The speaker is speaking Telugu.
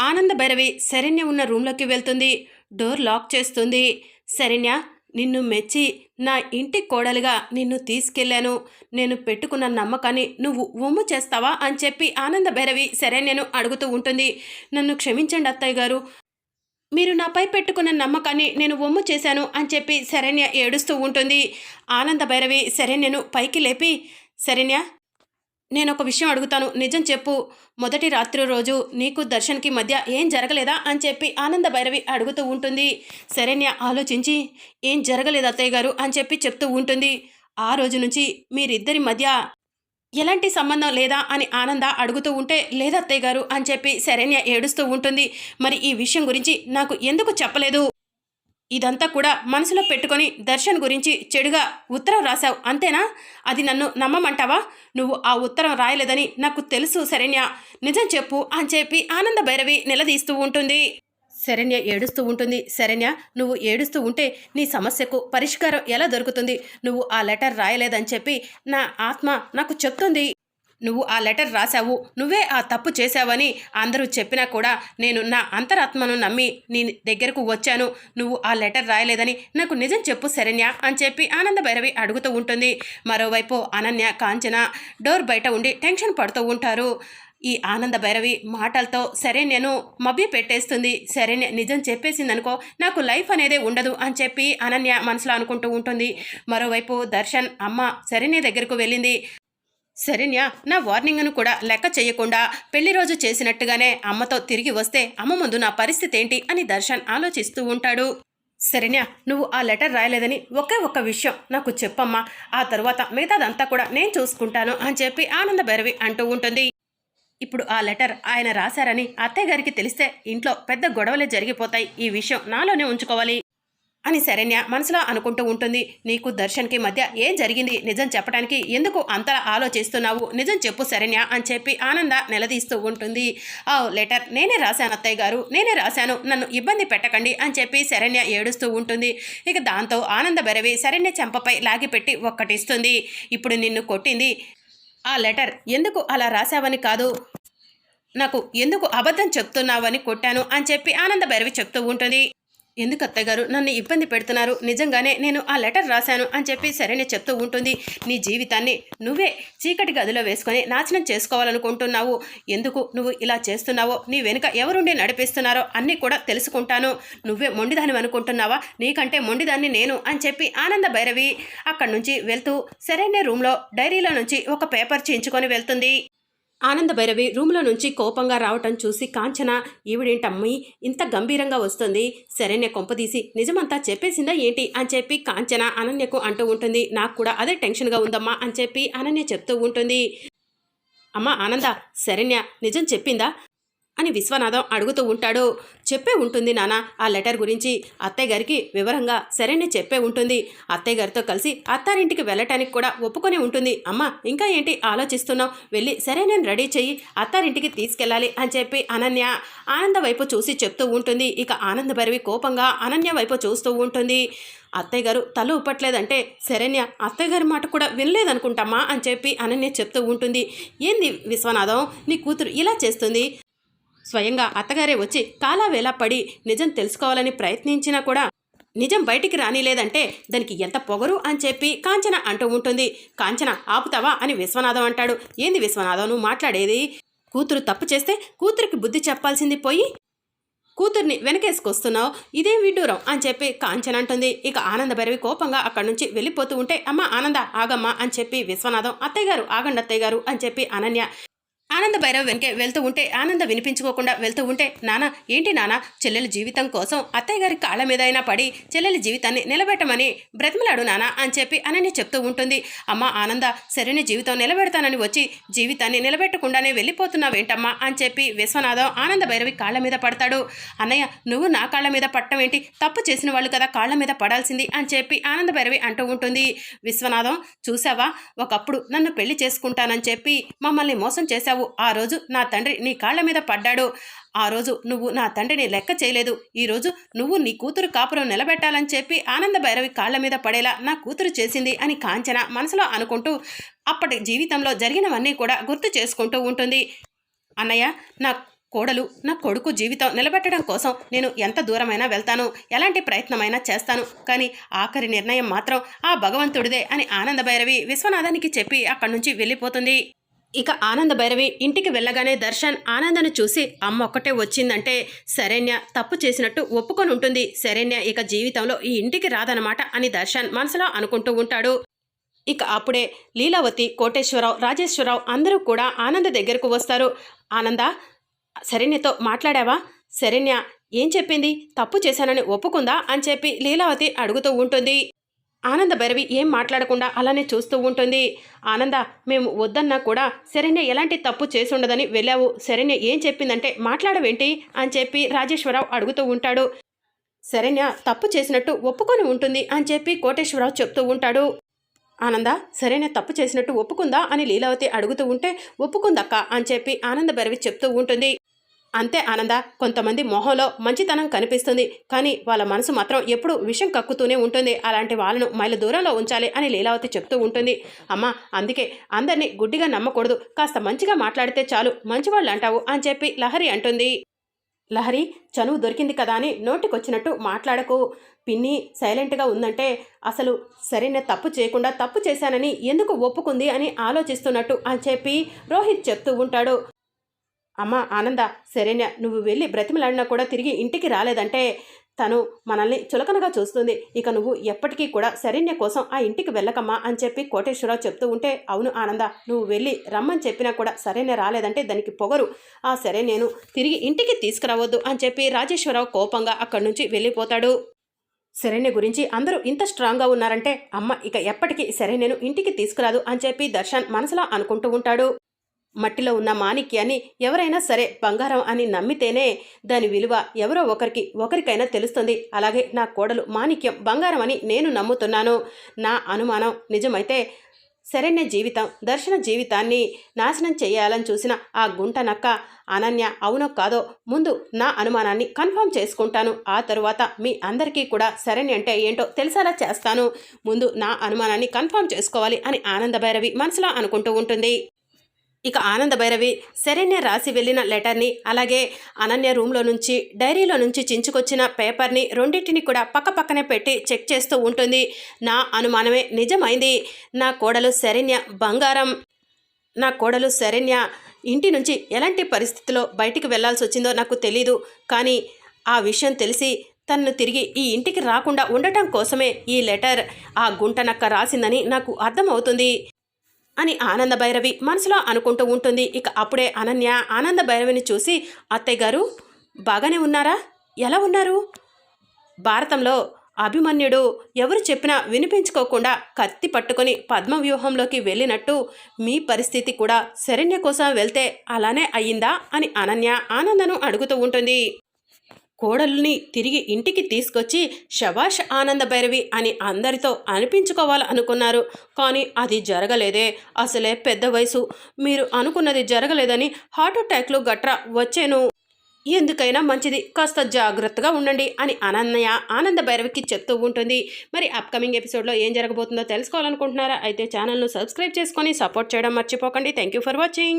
ఆనంద భైరవి శరణ్య ఉన్న రూమ్లోకి వెళ్తుంది. డోర్ లాక్ చేస్తుంది. శరణ్య నిన్ను మెచ్చి నా ఇంటి కోడలుగా నిన్ను తీసుకెళ్ళాను నేను పెట్టుకున్న నమ్మకాన్ని నువ్వు ఒమ్ము చేస్తావా అని చెప్పి ఆనంద భైరవి శరణ్యను అడుగుతూ ఉంటుంది. నన్ను క్షమించండి అత్తయ్య గారు. మీరు నాపై పెట్టుకున్న నమ్మకాన్ని నేను ఒమ్ము చేశాను అని చెప్పి శరణ్య ఏడుస్తూ ఉంటుంది. ఆనంద భైరవి శరణ్యను పైకి లేపి శరణ్య నేను ఒక విషయం అడుగుతాను. నిజం చెప్పు. మొదటి రాత్రి రోజు నీకు దర్శన్కి మధ్య ఏం జరగలేదా? అని చెప్పి ఆనంద భైరవి అడుగుతూ ఉంటుంది. శరణ్య ఆలోచించి ఏం జరగలేదు అత్తయ్య గారు? అని చెప్పి చెప్తూ ఉంటుంది. ఆ రోజు నుంచి మీరిద్దరి మధ్య ఎలాంటి సంబంధం లేదా? అని ఆనంద అడుగుతూ ఉంటే లేదా అత్తయ్య గారు అని చెప్పి శరణ్య ఏడుస్తూ ఉంటుంది. మరి ఈ విషయం గురించి నాకు ఎందుకు చెప్పలేదు? ఇదంతా కూడా మనసులో పెట్టుకొని దర్శన్ గురించి చెడుగా ఉత్తరం రాశావు అంతేనా? అది నన్ను నమ్మమంటావా? నువ్వు ఆ ఉత్తరం రాయలేదని నాకు తెలుసు శరణ్య. నిజం చెప్పు అని చెప్పి ఆనంద భైరవి నిలదీస్తూ ఉంటుంది. శరణ్య ఏడుస్తూ ఉంటుంది. శరణ్య నువ్వు ఏడుస్తూ ఉంటే నీ సమస్యకు పరిష్కారం ఎలా దొరుకుతుంది? నువ్వు ఆ లెటర్ రాయలేదని చెప్పి నా ఆత్మ నాకు చెప్తుంది. నువ్వు ఆ లెటర్ రాశావు నువ్వే ఆ తప్పు చేశావని అందరూ చెప్పినా కూడా నేను నా అంతరాత్మను నమ్మి నీ దగ్గరకు వచ్చాను. నువ్వు ఆ లెటర్ రాయలేదని నాకు నిజం చెప్పు శరణ్య అని చెప్పి ఆనంద భైరవి అడుగుతూ ఉంటుంది. మరోవైపు అనన్య కాంచన డోర్ బయట ఉండి టెన్షన్ పడుతూ ఉంటారు. ఈ ఆనంద భైరవి మాటలతో సరే నేను మభ్య పెట్టేస్తుంది శరణ్య నిజం చెప్పేసిందనుకో నాకు లైఫ్ అనేదే ఉండదు అని చెప్పి అనన్య మనసులో అనుకుంటూ ఉంటుంది. మరోవైపు దర్శన్ అమ్మ శరణ్య దగ్గరకు వెళ్ళింది. శరణ్య నా వార్నింగ్ను కూడా లెక్క చేయకుండా పెళ్ళి రోజు చేసినట్టుగానే అమ్మతో తిరిగి వస్తే అమ్మ ముందు నా పరిస్థితి ఏంటి అని దర్శన్ ఆలోచిస్తూ ఉంటాడు. శరణ్య నువ్వు ఆ లెటర్ రాయలేదని ఒకే ఒక్క విషయం నాకు చెప్పమ్మా. ఆ తర్వాత మిగతాదంతా కూడా నేను చూసుకుంటాను అని చెప్పి ఆనంద భైరవి అంటూ ఉంటుంది. ఇప్పుడు ఆ లెటర్ ఆయన రాశారని అత్తయ్య గారికి తెలిస్తే ఇంట్లో పెద్ద గొడవలే జరిగిపోతాయి. ఈ విషయం నాలోనే ఉంచుకోవాలి. అని శరణ్య మనసులో అనుకుంటూ ఉంటుంది. నీకు దర్శన్కి మధ్య ఏం జరిగింది? నిజం చెప్పడానికి ఎందుకు అంతలా ఆలోచిస్తున్నావు? నిజం చెప్పు శరణ్య అని చెప్పి ఆనంద నిలదీస్తూ ఉంటుంది. ఆ లెటర్ నేనే రాశాను అత్తయ్య గారు. నేనే రాశాను. నన్ను ఇబ్బంది పెట్టకండి అని చెప్పి శరణ్య ఏడుస్తూ ఉంటుంది. ఇక దాంతో ఆనంద బెరవి శరణ్య చెంపపై లాగిపెట్టి ఒక్కటిస్తుంది. ఇప్పుడు నిన్ను కొట్టింది. ఆ లెటర్ ఎందుకు అలా రాశావని కాదు. నాకు ఎందుకు అబద్ధం చెప్తున్నావని కొట్టాను అని చెప్పి ఆనంద భైరవి చెప్తూ ఉంటుంది. ఎందుకు అత్తగారు నన్ను ఇబ్బంది పెడుతున్నారు? నిజంగానే నేను ఆ లెటర్ రాశాను అని చెప్పి సరేనే చెప్తూ ఉంటుంది. నీ జీవితాన్ని నువ్వే చీకటి గదిలో వేసుకొని నాశనం చేసుకోవాలనుకుంటున్నావు. ఎందుకు నువ్వు ఇలా చేస్తున్నావో నీ వెనుక ఎవరుండి నడిపిస్తున్నారో అన్నీ కూడా తెలుసుకుంటాను. నువ్వే మొండిదాని అనుకుంటున్నావా? నీకంటే మొండిదాన్ని నేను అని చెప్పి ఆనంద భైరవి అక్కడి నుంచి వెళ్తూ సరైన రూమ్లో డైరీలో నుంచి ఒక పేపర్ చేయించుకొని వెళ్తుంది. ఆనంద భైరవి రూమ్లో నుంచి కోపంగా రావటం చూసి కాంచన ఈవిడేంటమ్మి ఇంత గంభీరంగా వస్తుంది. సరేనే కొంపదీసి నిజమంతా చెప్పేసిందా ఏంటి? అని చెప్పి కాంచన అనన్యకు అంటూ ఉంటుంది. నాకు కూడా అదే టెన్షన్గా ఉందమ్మా అని చెప్పి అనన్య చెప్తూ ఉంటుంది. అమ్మా ఆనంద శరణ్య నిజం చెప్పిందా? అని విశ్వనాథం అడుగుతూ ఉంటాడు. చెప్పే ఉంటుంది నాన్న ఆ లెటర్ గురించి. అత్తయ్య గారికి వివరంగా సరేనే చెప్పే ఉంటుంది. అత్తయ్య గారితో కలిసి అత్తారింటికి వెళ్ళటానికి కూడా ఒప్పుకొని ఉంటుంది. అమ్మ ఇంకా ఏంటి ఆలోచిస్తున్నావు? వెళ్ళి సరే నేను రెడీ చెయ్యి అత్తారింటికి తీసుకెళ్ళాలి అని చెప్పి అనన్య ఆనంద వైపు చూసి చెప్తూ ఉంటుంది. ఇక ఆనంద భరివి కోపంగా అనన్య వైపు చూస్తూ ఉంటుంది. అత్తయ్య గారు తల ఉప్పట్లేదంటే శరణ్య అత్తయ్య గారి మాట కూడా వినలేదనుకుంటామా అని చెప్పి అనన్య చెప్తూ ఉంటుంది. ఏంది విశ్వనాథం నీ కూతురు ఇలా చేస్తుంది? స్వయంగా అత్తగారే వచ్చి కాలావేలా పడి నిజం తెలుసుకోవాలని ప్రయత్నించినా కూడా నిజం బయటికి రానిలేదంటే దానికి ఎంత పొగరు అని చెప్పి కాంచన అంటూ ఉంటుంది. కాంచన ఆపుతావా? అని విశ్వనాథం అంటాడు. ఏంది విశ్వనాథం నువ్వు మాట్లాడేది? కూతురు తప్పు చేస్తే కూతురికి బుద్ధి చెప్పాల్సింది పోయి కూతుర్ని వెనకేసుకొస్తున్నావు. ఇదేం విడ్డూరం అని చెప్పి కాంచన అంటుంది. ఇక ఆనందభైరవి కోపంగా అక్కడి నుంచి వెళ్ళిపోతూ ఉంటే అమ్మ ఆనంద ఆగమ్మ అని చెప్పి విశ్వనాథం అత్తయ్య గారు ఆగండి అత్తయ్య గారు అని చెప్పి అనన్య ఆనంద భైరవ్ వెనకే వెళ్తూ ఉంటే ఆనంద వినిపించుకోకుండా వెళ్తూ ఉంటే నానా ఏంటి నానా చెల్లెల జీవితం కోసం అత్తయ్య గారి కాళ్ళ మీద అయినా పడి చెల్లెల జీవితాన్ని నిలబెట్టమని బ్రతిమలాడు నానా అని చెప్పి అనని చెప్తూ ఉంటుంది. అమ్మ ఆనంద సరైన జీవితం నిలబెడతానని వచ్చి జీవితాన్ని నిలబెట్టకుండానే వెళ్ళిపోతున్నావేంటమ్మా అని చెప్పి విశ్వనాథం ఆనంద భైరవి కాళ్ళ మీద పడతాడు. అన్నయ్య నువ్వు నా కాళ్ళ మీద పట్టడం ఏంటి? తప్పు చేసిన వాళ్ళు కదా కాళ్ళ మీద పడాల్సింది అని చెప్పి ఆనంద భైరవి అంటూ ఉంటుంది. విశ్వనాథం చూసావా ఒకప్పుడు నన్ను పెళ్ళి చేసుకుంటానని చెప్పి మమ్మల్ని మోసం చేశావు. ఆ రోజు నా తండ్రి నీ కాళ్ళ మీద పడ్డాడు. ఆ రోజు నువ్వు నా తండ్రిని లెక్క చేయలేదు. ఈరోజు నువ్వు నీ కూతురు కాపురం నిలబెట్టాలని చెప్పి ఆనంద భైరవి కాళ్ళ మీద పడేలా నా కూతురు చేసింది అని కాంచన మనసులో అనుకుంటూ అప్పటి జీవితంలో జరిగినవన్నీ కూడా గుర్తు చేసుకుంటూ ఉంటుంది. అన్నయ్య నా కోడలు నా కొడుకు జీవితం నిలబెట్టడం కోసం నేను ఎంత దూరమైనా వెళ్తాను. ఎలాంటి ప్రయత్నమైనా చేస్తాను. కానీ ఆఖరి నిర్ణయం మాత్రం ఆ భగవంతుడిదే అని ఆనంద భైరవి విశ్వనాథానికి చెప్పి అక్కడి నుంచి వెళ్ళిపోతుంది. ఇక ఆనంద భైరవి ఇంటికి వెళ్ళగానే దర్శన్ ఆనందను చూసి అమ్మ ఒక్కటే వచ్చిందంటే శరణ్య తప్పు చేసినట్టు ఒప్పుకొని ఉంటుంది. శరణ్య ఇక జీవితంలో ఈ ఇంటికి రాదనమాట అని దర్శన్ మనసులో అనుకుంటూ ఉంటాడు. ఇక అప్పుడే లీలావతి కోటేశ్వరరావు రాజేశ్వరరావు అందరూ కూడా ఆనంద దగ్గరకు వస్తారు. ఆనంద శరణ్యతో మాట్లాడావా? శరణ్య ఏం చెప్పింది? తప్పు చేశానని ఒప్పుకుందా? అని చెప్పి లీలావతి అడుగుతూ ఉంటుంది. ఆనంద భైరవి ఏం మాట్లాడకుండా అలానే చూస్తూ ఉంటుంది. ఆనంద మేము వద్దన్నా కూడా శరణ్య ఎలాంటి తప్పు చేసుండదని వెళ్ళావు. శరణ్య ఏం చెప్పిందంటే మాట్లాడవేంటి? అని చెప్పి రాజేశ్వరరావు అడుగుతూ ఉంటాడు. శరణ్య తప్పు చేసినట్టు ఒప్పుకొని ఉంటుంది అని చెప్పి కోటేశ్వరరావు చెప్తూ ఉంటాడు. ఆనంద సరైన తప్పు చేసినట్టు ఒప్పుకుందా? అని లీలావతి అడుగుతూ ఉంటే ఒప్పుకుందక్క అని చెప్పి ఆనంద భైరవి చెప్తూ ఉంటుంది. అంతే ఆనంద కొంతమంది మొహంలో మంచితనం కనిపిస్తుంది. కానీ వాళ్ళ మనసు మాత్రం ఎప్పుడూ విషం కక్కుతూనే ఉంటుంది. అలాంటి వాళ్ళను మైల దూరంలో ఉంచాలి అని లీలావతి చెప్తూ ఉంటుంది. అమ్మ అందుకే అందరినీ గుడ్డిగా నమ్మకూడదు. కాస్త మంచిగా మాట్లాడితే చాలు. మంచివాళ్ళు అంటావు అని చెప్పి లహరి అంటుంది. లహరి చనువు దొరికింది కదా అని నోటికొచ్చినట్టు మాట్లాడకు. పిన్ని సైలెంట్గా ఉందంటే అసలు సరైన తప్పు చేయకుండా తప్పు చేశానని ఎందుకు ఒప్పుకుంది అని ఆలోచిస్తున్నట్టు అని చెప్పి రోహిత్ చెప్తూ ఉంటాడు. అమ్మ ఆనంద సరేనా నువ్వు వెళ్ళి బ్రతిమలాడినా కూడా తిరిగి ఇంటికి రాలేదంటే తను మనల్ని చులకనగా చూస్తుంది. ఇక నువ్వు ఎప్పటికీ కూడా శరణ్య కోసం ఆ ఇంటికి వెళ్ళకమ్మా అని చెప్పి కోటేశ్వరరావు చెప్తూ ఉంటే అవును ఆనంద నువ్వు వెళ్ళి రమ్మని చెప్పినా కూడా సరైన రాలేదంటే దానికి పొగరు. ఆ సరే నేను తిరిగి ఇంటికి తీసుకురావద్దు అని చెప్పి రాజేశ్వరరావు కోపంగా అక్కడి నుంచి వెళ్ళిపోతాడు. శరణ్య గురించి అందరూ ఇంత స్ట్రాంగ్గా ఉన్నారంటే అమ్మ ఇక ఎప్పటికీ సరే నేను ఇంటికి తీసుకురాదు అని చెప్పి దర్శన్ మనసులో అనుకుంటూ ఉంటాడు. మట్టిలో ఉన్న మాణిక్యాన్ని ఎవరైనా సరే బంగారం అని నమ్మితేనే దాని విలువ ఎవరో ఒకరికి ఒకరికైనా తెలుస్తుంది. అలాగే నా కోడలు మాణిక్యం బంగారం అని నేను నమ్ముతున్నాను. నా అనుమానం నిజమైతే శరణ్య జీవితం దర్శన జీవితాన్ని నాశనం చేయాలని చూసిన ఆ గుంట నక్క అనన్య అవునో కాదో ముందు నా అనుమానాన్ని కన్ఫర్మ్ చేసుకుంటాను. ఆ తరువాత మీ అందరికీ కూడా శరణ్య అంటే ఏంటో తెలిసేలా చేస్తాను. ముందు నా అనుమానాన్ని కన్ఫర్మ్ చేసుకోవాలి అని ఆనంద భైరవి మనసులో అనుకుంటూ ఉంటుంది. ఇక ఆనంద భైరవి శరణ్య రాసి వెళ్ళిన లెటర్ని అలాగే అనన్య రూమ్లో నుంచి డైరీలో నుంచి చించుకొచ్చిన పేపర్ని రెండింటిని కూడా పక్క పక్కనే పెట్టి చెక్ చేస్తూ ఉంటుంది. నా అనుమానమే నిజమైంది. నా కోడలు శరణ్య బంగారం. నా కోడలు శరణ్య ఇంటి నుంచి ఎలాంటి పరిస్థితిలో బయటికి వెళ్ళాల్సి వచ్చిందో నాకు తెలీదు. కానీ ఆ విషయం తెలిసి తన్ను తిరిగి ఈ ఇంటికి రాకుండా ఉండటం కోసమే ఈ లెటర్ ఆ గుంటనక్క రాసిందని నాకు అర్థమవుతుంది. అని ఆనంద భైరవి మనసులో అనుకుంటూ ఉంటుంది. ఇక అప్పుడే అనన్య ఆనంద భైరవిని చూసి అత్తయ్య గారు బాగానే ఉన్నారా? ఎలా ఉన్నారు? భారతంలో అభిమన్యుడు ఎవరు చెప్పినా వినిపించుకోకుండా కత్తి పట్టుకొని పద్మవ్యూహంలోకి వెళ్ళినట్టు మీ పరిస్థితి కూడా శరణ్య కోసం వెళ్తే అలానే అయ్యిందా అని అనన్య ఆనందను అడుగుతూ ఉంటుంది. కోడల్ని తిరిగి ఇంటికి తీసుకొచ్చి శభాష్ ఆనంద భైరవి అని అందరితో అనిపించుకోవాలనుకున్నారు కానీ అది జరగలేదే. అసలే పెద్ద వయసు. మీరు అనుకున్నది జరగలేదని హార్ట్ అటాక్లు గట్రా వచ్చాను. ఎందుకైనా మంచిది. కాస్త జాగ్రత్తగా ఉండండి అని అనన్నయ్య ఆనంద భైరవికి చెప్తూ ఉంటుంది. మరి అప్కమింగ్ ఎపిసోడ్లో ఏం జరగబోతుందో తెలుసుకోవాలనుకుంటున్నారా? అయితే ఛానల్ను సబ్స్క్రైబ్ చేసుకొని సపోర్ట్ చేయడం మర్చిపోకండి. Thank you for watching.